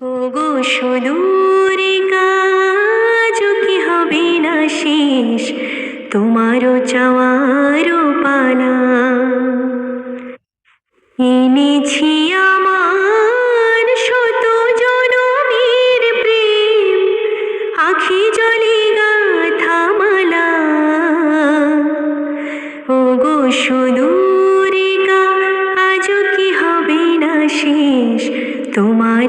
ওগো সুদূরে কাজ কি হবে না শেষ? তোমারও চাওয়ারও পালা। এনেছি আমার শত জনমের প্রেম। আখি জলে গাথা মালা ওগো সুদূরে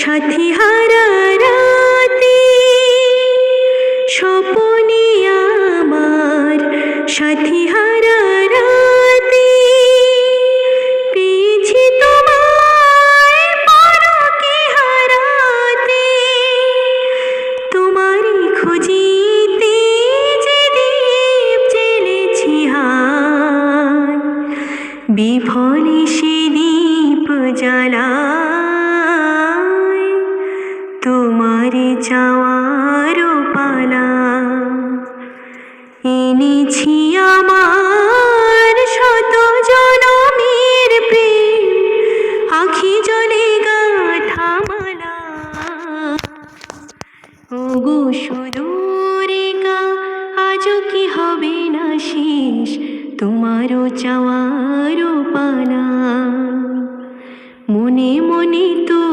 সাথী হারা আমার সাথী হারা রাতে, পেয়েছি তোমায় পরকে হারাতে। তোমারই খুঁজিতে যে দীপ জেলেছি হায় সে দীপ জ্বালায়। তোমার চাওয়ার পালা। এনেছি আমার শত জনমের প্রেম, আখি জলে গাথা মালা ওগো সুদূরিকা আজও কি হবে না শেষ? তোমারও চাওয়ারও পালা। মনে মনে তবু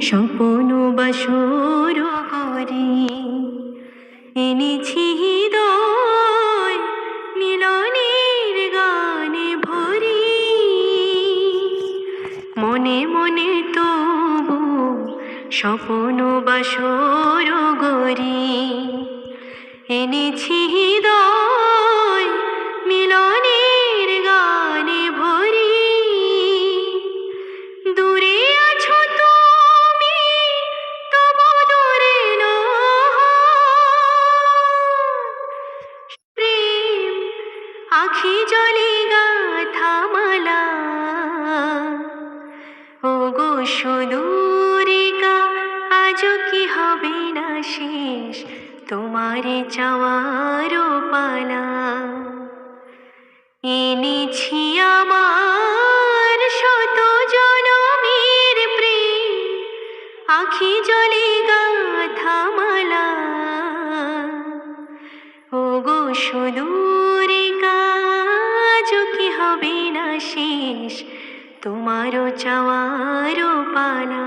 স্বপন বাসর করি এনেছি হৃদয় মিলনের গানে ভরি। মনে মনে তবু স্বপন বাসর গরি এনেছি হৃদয় জলে গাথা মালা ওগো সুদূরিকা, আজও কি হবে না শেষ? তোমার চাওয়ারও পালা। এনেছি আমার শত জনমের প্রেম। আখি জলে গাথা মালা ওগো সুদূরে তোমারও চাওয়ারও পালা